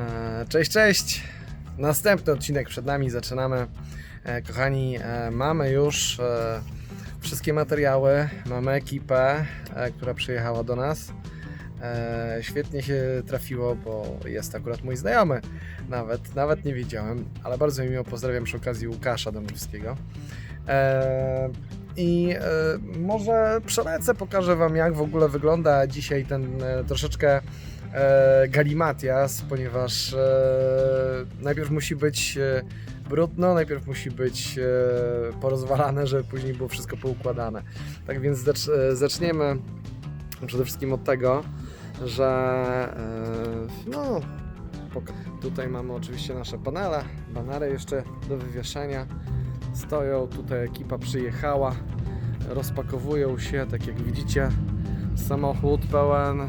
E, Cześć, cześć! Następny odcinek przed nami, zaczynamy. E, Kochani, e, mamy już wszystkie materiały, mamy ekipę, która przyjechała do nas. Świetnie się trafiło, bo jest akurat mój znajomy. Nawet, nawet nie wiedziałem, ale bardzo mi miło pozdrawiam przy okazji Łukasza Dąbrowskiego. I może przelecę, pokażę Wam, jak w ogóle wygląda dzisiaj ten troszeczkę e, galimatias, ponieważ e, najpierw musi być e, brudno, najpierw musi być e, porozwalane, żeby później było wszystko poukładane. Tak więc zacz, e, zaczniemy przede wszystkim od tego, że e, no, tutaj mamy oczywiście nasze panele, banery jeszcze do wywieszenia stoją, tutaj ekipa przyjechała, rozpakowują się, tak jak widzicie, samochód pełen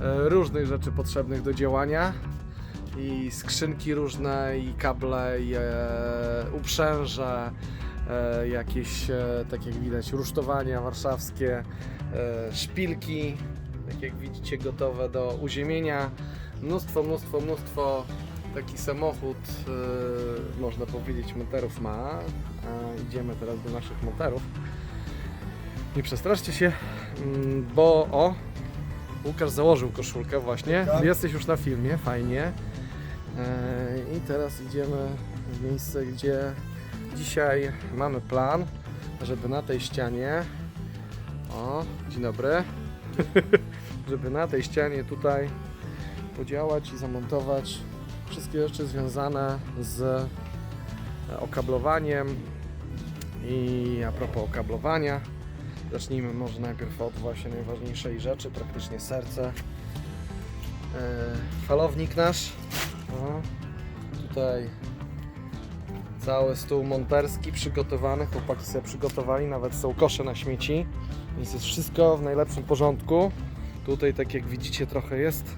różnych rzeczy potrzebnych do działania. I skrzynki różne i kable i e, uprzęże e, jakieś e, tak jak widać rusztowania warszawskie e, szpilki tak jak widzicie gotowe do uziemienia. Mnóstwo, mnóstwo, mnóstwo. Taki samochód e, można powiedzieć motorów ma. Idziemy teraz do naszych motorów nie przestraszcie się mm, bo o Łukasz założył koszulkę właśnie. Tak. Jesteś już na filmie, fajnie. Eee, I teraz idziemy w miejsce, gdzie dzisiaj mamy plan, żeby na tej ścianie. O, dzień dobry. żeby na tej ścianie tutaj podziałać i zamontować wszystkie rzeczy związane z e, okablowaniem. I a propos okablowania, Zacznijmy może najpierw od właśnie najważniejszej rzeczy, praktycznie serce. E, falownik nasz. O, tutaj cały stół monterski przygotowany. Chłopaki sobie przygotowali, nawet są kosze na śmieci. Więc jest wszystko w najlepszym porządku. Tutaj, tak jak widzicie, trochę jest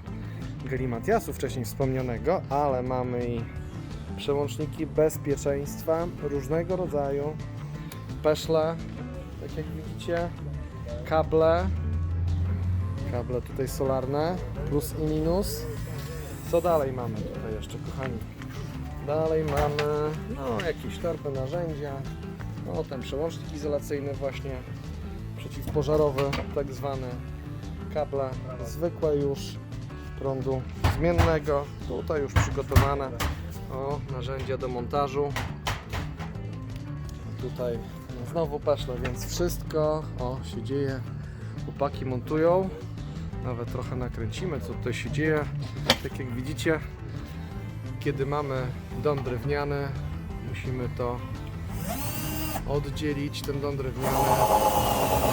galimatiasu wcześniej wspomnianego, ale mamy i przełączniki bezpieczeństwa różnego rodzaju, peszle, tak jak widzicie, kable, kable tutaj solarne, plus i minus. Co dalej mamy tutaj jeszcze, kochani? Dalej mamy no, jakieś torby, narzędzia, no ten przełącznik izolacyjny właśnie, przeciwpożarowy tak zwany, kable zwykłe już, prądu zmiennego, tutaj już przygotowane, o, narzędzia do montażu, tutaj znowu peszle, więc wszystko o, się dzieje. Chłopaki montują. Nawet trochę nakręcimy, co tutaj się dzieje. Tak jak widzicie, kiedy mamy dom drewniany, musimy to oddzielić, ten dom drewniany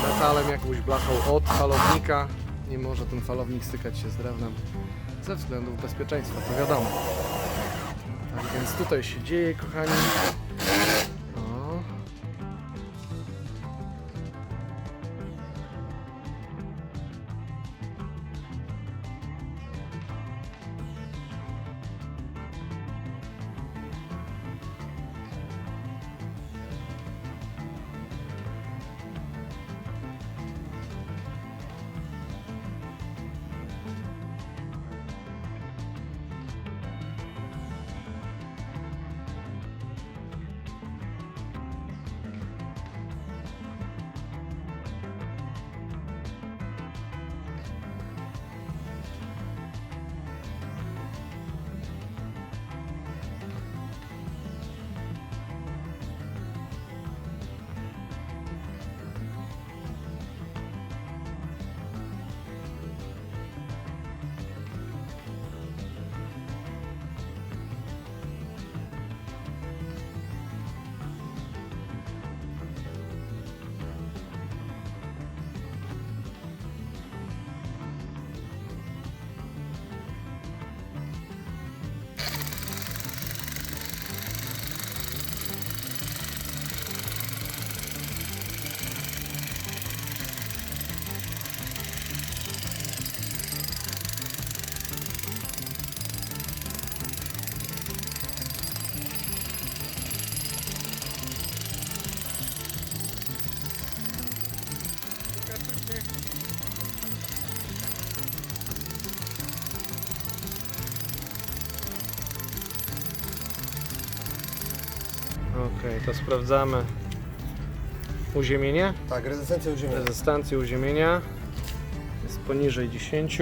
metalem, jakąś blachą od falownika. Nie może ten falownik stykać się z drewnem ze względów bezpieczeństwa, to wiadomo. Tak więc tutaj się dzieje, kochani. Okej, to sprawdzamy uziemienie. Tak, rezystencja uziemienia. Rezystancję uziemienia jest poniżej 10.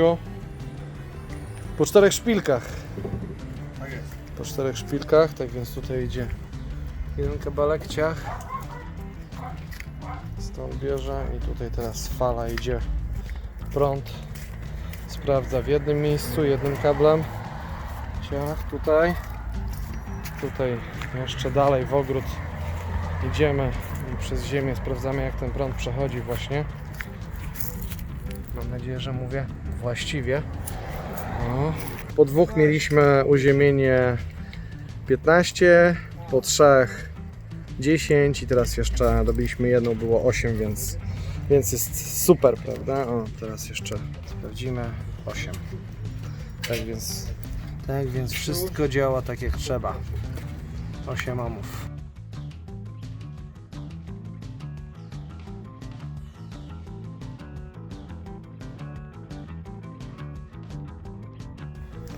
Po czterech szpilkach. Tak jest. Po czterech szpilkach, tak więc tutaj idzie jeden kabelek, ciach. Stąd bierze i tutaj teraz fala idzie prąd. Sprawdza w jednym miejscu, jednym kablem. Ciach tutaj. Tutaj jeszcze dalej w ogród idziemy i przez ziemię sprawdzamy jak ten prąd przechodzi właśnie. Mam nadzieję, że mówię właściwie. O. Po dwóch mieliśmy uziemienie 15, po trzech 10 i teraz jeszcze dobiliśmy jedną, było 8, więc, więc jest super, prawda? O, teraz jeszcze sprawdzimy 8. Tak więc, tak więc wszystko działa tak jak trzeba. 8 omów.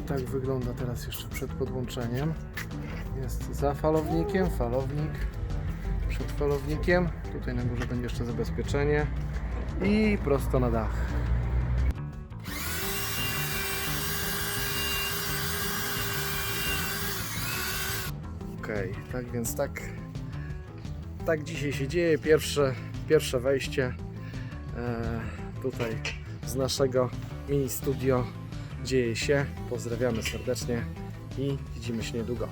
Tak wygląda teraz jeszcze przed podłączeniem. Jest za falownikiem, falownik przed falownikiem. Tutaj na górze będzie jeszcze zabezpieczenie i prosto na dach. Okej, tak więc tak, tak dzisiaj się dzieje. Pierwsze, pierwsze wejście e, tutaj z naszego mini studio dzieje się. Pozdrawiamy serdecznie i widzimy się niedługo.